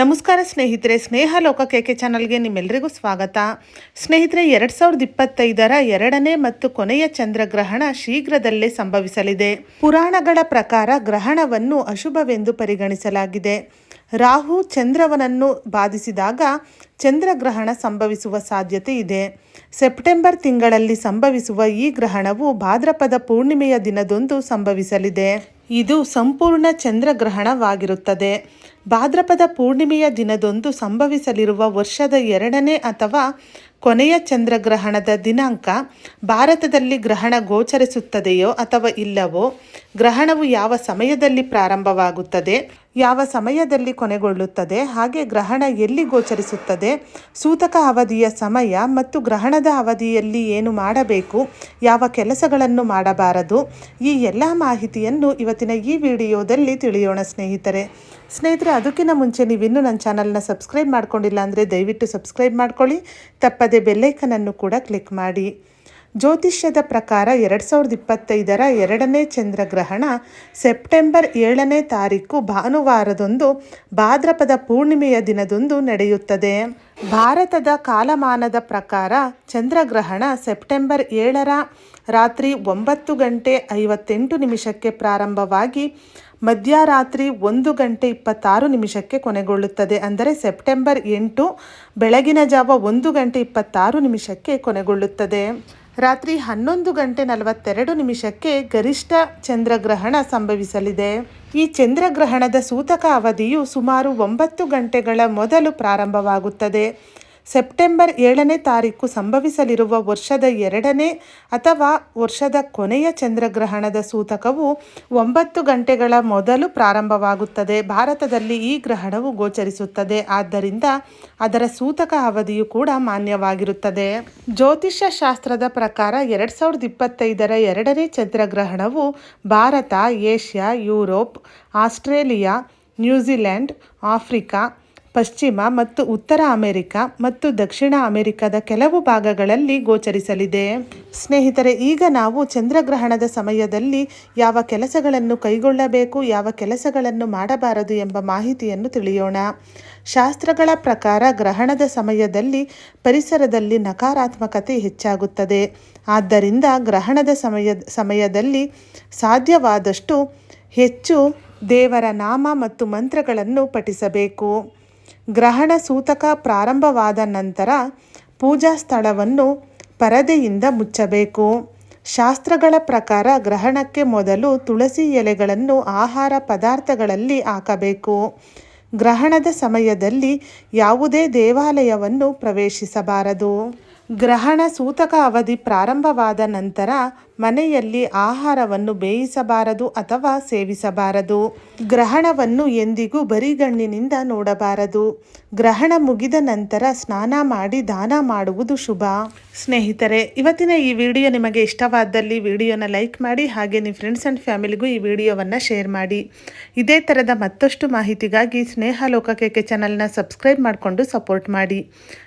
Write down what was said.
ನಮಸ್ಕಾರ ಸ್ನೇಹಿತರೆ, ಸ್ನೇಹ ಲೋಕ ಕೆಕೆ ಚಾನಲ್ಗೆ ನಿಮ್ಮೆಲ್ಲರಿಗೂ ಸ್ವಾಗತ. ಸ್ನೇಹಿತರೆ, ಎರಡು ಸಾವಿರದ ಇಪ್ಪತ್ತೈದರ ಎರಡನೇ ಮತ್ತು ಕೊನೆಯ ಚಂದ್ರಗ್ರಹಣ ಶೀಘ್ರದಲ್ಲೇ ಸಂಭವಿಸಲಿದೆ. ಪುರಾಣಗಳ ಪ್ರಕಾರ ಗ್ರಹಣವನ್ನು ಅಶುಭವೆಂದು ಪರಿಗಣಿಸಲಾಗಿದೆ. ರಾಹು ಚಂದ್ರವನನ್ನು ಬಾಧಿಸಿದಾಗ ಚಂದ್ರಗ್ರಹಣ ಸಂಭವಿಸುವ ಸಾಧ್ಯತೆ ಇದೆ. ಸೆಪ್ಟೆಂಬರ್ ತಿಂಗಳಲ್ಲಿ ಸಂಭವಿಸುವ ಈ ಗ್ರಹಣವು ಭಾದ್ರಪದ ಪೂರ್ಣಿಮೆಯ ದಿನದಂದು ಸಂಭವಿಸಲಿದೆ. ಇದು ಸಂಪೂರ್ಣ ಚಂದ್ರಗ್ರಹಣವಾಗಿರುತ್ತದೆ. ಭಾದ್ರಪದ ಪೂರ್ಣಿಮೆಯ ದಿನದೊಂದು ಸಂಭವಿಸಲಿರುವ ವರ್ಷದ ಎರಡನೇ ಅಥವಾ ಕೊನೆಯ ಚಂದ್ರಗ್ರಹಣದ ದಿನಾಂಕ ಭಾರತದಲ್ಲಿ ಗ್ರಹಣ ಗೋಚರಿಸುತ್ತದೆಯೋ ಅಥವಾ ಇಲ್ಲವೋ ಗ್ರಹಣವು ಯಾವ ಸಮಯದಲ್ಲಿ ಪ್ರಾರಂಭವಾಗುತ್ತದೆ, ಯಾವ ಸಮಯದಲ್ಲಿ ಕೊನೆಗೊಳ್ಳುತ್ತದೆ, ಹಾಗೆ ಗ್ರಹಣ ಎಲ್ಲಿ ಗೋಚರಿಸುತ್ತದೆ, ಸೂತಕ ಅವಧಿಯ ಸಮಯ ಮತ್ತು ಗ್ರಹಣದ ಅವಧಿಯಲ್ಲಿ ಏನು ಮಾಡಬೇಕು, ಯಾವ ಕೆಲಸಗಳನ್ನು ಮಾಡಬಾರದು, ಈ ಎಲ್ಲ ಮಾಹಿತಿಯನ್ನು ಇವತ್ತಿನ ಈ ವಿಡಿಯೋದಲ್ಲಿ ತಿಳಿಯೋಣ ಸ್ನೇಹಿತರೆ. ಸ್ನೇಹಿತರೆ, ಅದಕ್ಕಿಂತ ಮುಂಚೆ ನೀವಿನ್ನೂ ನನ್ನ ಚಾನಲ್ನ ಸಬ್ಸ್ಕ್ರೈಬ್ ಮಾಡ್ಕೊಂಡಿಲ್ಲ ಅಂದರೆ ದಯವಿಟ್ಟು ಸಬ್ಸ್ಕ್ರೈಬ್ ಮಾಡ್ಕೊಳ್ಳಿ, ತಪ್ಪದೆ ಬೆಲ್ಲೈಕನನ್ನು ಕೂಡ ಕ್ಲಿಕ್ ಮಾಡಿ. ಜ್ಯೋತಿಷ್ಯದ ಪ್ರಕಾರ ಎರಡು ಸಾವಿರದ ಇಪ್ಪತ್ತೈದರ ಎರಡನೇ ಚಂದ್ರಗ್ರಹಣ ಸೆಪ್ಟೆಂಬರ್ ಏಳನೇ ತಾರೀಕು ಭಾನುವಾರದೊಂದು ಭಾದ್ರಪದ ಪೂರ್ಣಿಮೆಯ ದಿನದೊಂದು ನಡೆಯುತ್ತದೆ. ಭಾರತದ ಕಾಲಮಾನದ ಪ್ರಕಾರ ಚಂದ್ರಗ್ರಹಣ ಸೆಪ್ಟೆಂಬರ್ ಏಳರ ರಾತ್ರಿ ಒಂಬತ್ತು ಗಂಟೆ ಐವತ್ತೆಂಟು ನಿಮಿಷಕ್ಕೆ ಪ್ರಾರಂಭವಾಗಿ ಮಧ್ಯರಾತ್ರಿ ಒಂದು ಗಂಟೆ ಇಪ್ಪತ್ತಾರು ನಿಮಿಷಕ್ಕೆ ಕೊನೆಗೊಳ್ಳುತ್ತದೆ. ಅಂದರೆ ಸೆಪ್ಟೆಂಬರ್ ಎಂಟು, ಬೆಳಗಿನ ಜಾವ ಒಂದು ಗಂಟೆ ಇಪ್ಪತ್ತಾರು ನಿಮಿಷಕ್ಕೆ ಕೊನೆಗೊಳ್ಳುತ್ತದೆ. ರಾತ್ರಿ ಹನ್ನೊಂದು ಗಂಟೆ ನಲವತ್ತೆರಡು ನಿಮಿಷಕ್ಕೆ ಗರಿಷ್ಠ ಚಂದ್ರಗ್ರಹಣ ಸಂಭವಿಸಲಿದೆ. ಈ ಚಂದ್ರಗ್ರಹಣದ ಸೂತಕ ಅವಧಿಯು ಸುಮಾರು ಒಂಬತ್ತು ಗಂಟೆಗಳ ಮೊದಲು ಪ್ರಾರಂಭವಾಗುತ್ತದೆ. ಸೆಪ್ಟೆಂಬರ್ ಏಳನೇ ತಾರೀಕು ಸಂಭವಿಸಲಿರುವ ವರ್ಷದ ಎರಡನೇ ಅಥವಾ ವರ್ಷದ ಕೊನೆಯ ಚಂದ್ರಗ್ರಹಣದ ಸೂತಕವು ಒಂಬತ್ತು ಗಂಟೆಗಳ ಮೊದಲು ಪ್ರಾರಂಭವಾಗುತ್ತದೆ. ಭಾರತದಲ್ಲಿ ಈ ಗ್ರಹಣವು ಗೋಚರಿಸುತ್ತದೆ. ಆದ್ದರಿಂದ ಅದರ ಸೂತಕ ಅವಧಿಯು ಕೂಡ ಮಾನ್ಯವಾಗಿರುತ್ತದೆ. ಜ್ಯೋತಿಷ್ಯ ಶಾಸ್ತ್ರದ ಪ್ರಕಾರ ಎರಡು ಸಾವಿರದ ಇಪ್ಪತ್ತೈದರ ಎರಡನೇ ಚಂದ್ರಗ್ರಹಣವು Bharat, Asia, Europe, Australia New Zealand Africa ಪಶ್ಚಿಮ ಮತ್ತು ಉತ್ತರ ಅಮೆರಿಕ ಮತ್ತು ದಕ್ಷಿಣ ಅಮೆರಿಕದ ಕೆಲವು ಭಾಗಗಳಲ್ಲಿ ಗೋಚರಿಸಲಿದೆ. ಸ್ನೇಹಿತರೆ, ಈಗ ನಾವು ಚಂದ್ರಗ್ರಹಣದ ಸಮಯದಲ್ಲಿ ಯಾವ ಕೆಲಸಗಳನ್ನು ಕೈಗೊಳ್ಳಬೇಕು, ಯಾವ ಕೆಲಸಗಳನ್ನು ಮಾಡಬಾರದು ಎಂಬ ಮಾಹಿತಿಯನ್ನು ತಿಳಿಯೋಣ. ಶಾಸ್ತ್ರಗಳ ಪ್ರಕಾರ ಗ್ರಹಣದ ಸಮಯದಲ್ಲಿ ಪರಿಸರದಲ್ಲಿ ನಕಾರಾತ್ಮಕತೆ ಹೆಚ್ಚಾಗುತ್ತದೆ. ಆದ್ದರಿಂದ ಗ್ರಹಣದ ಸಮಯ, ಸಮಯದಲ್ಲಿ ಸಾಧ್ಯವಾದಷ್ಟು ಹೆಚ್ಚು ದೇವರ ನಾಮ ಮತ್ತು ಮಂತ್ರಗಳನ್ನು ಪಠಿಸಬೇಕು. ಗ್ರಹಣ ಸೂತಕ ಪ್ರಾರಂಭವಾದ ನಂತರ ಪೂಜಾ ಸ್ಥಳವನ್ನು ಪರದೆಯಿಂದ ಮುಚ್ಚಬೇಕು. ಶಾಸ್ತ್ರಗಳ ಪ್ರಕಾರ ಗ್ರಹಣಕ್ಕೆ ಮೊದಲು ತುಳಸಿ ಎಲೆಗಳನ್ನು ಆಹಾರ ಪದಾರ್ಥಗಳಲ್ಲಿ ಹಾಕಬೇಕು. ಗ್ರಹಣದ ಸಮಯದಲ್ಲಿ ಯಾವುದೇ ದೇವಾಲಯವನ್ನು ಪ್ರವೇಶಿಸಬಾರದು. ಗ್ರಹಣ ಸೂತಕ ಅವಧಿ ಪ್ರಾರಂಭವಾದ ನಂತರ ಮನೆಯಲ್ಲಿ ಆಹಾರವನ್ನು ಬೇಯಿಸಬಾರದು ಅಥವಾ ಸೇವಿಸಬಾರದು. ಗ್ರಹಣವನ್ನು ಎಂದಿಗೂ ಬರಿಗಣ್ಣಿನಿಂದ ನೋಡಬಾರದು. ಗ್ರಹಣ ಮುಗಿದ ನಂತರ ಸ್ನಾನ ಮಾಡಿ ದಾನ ಮಾಡುವುದು ಶುಭ. ಸ್ನೇಹಿತರೆ, ಇವತ್ತಿನ ಈ ವಿಡಿಯೋ ನಿಮಗೆ ಇಷ್ಟವಾದಲ್ಲಿ ವಿಡಿಯೋನ ಲೈಕ್ ಮಾಡಿ ಹಾಗೆ ನಿಮ್ಮ ಫ್ರೆಂಡ್ಸ್ ಆ್ಯಂಡ್ ಫ್ಯಾಮಿಲಿಗೂ ಈ ವಿಡಿಯೋವನ್ನು ಶೇರ್ ಮಾಡಿ. ಇದೇ ಥರದ ಮತ್ತಷ್ಟು ಮಾಹಿತಿಗಾಗಿ ಸ್ನೇಹ ಲೋಕಕ್ಕೆ ಚಾನಲ್ನ ಸಬ್ಸ್ಕ್ರೈಬ್ ಮಾಡಿಕೊಂಡು ಸಪೋರ್ಟ್ ಮಾಡಿ.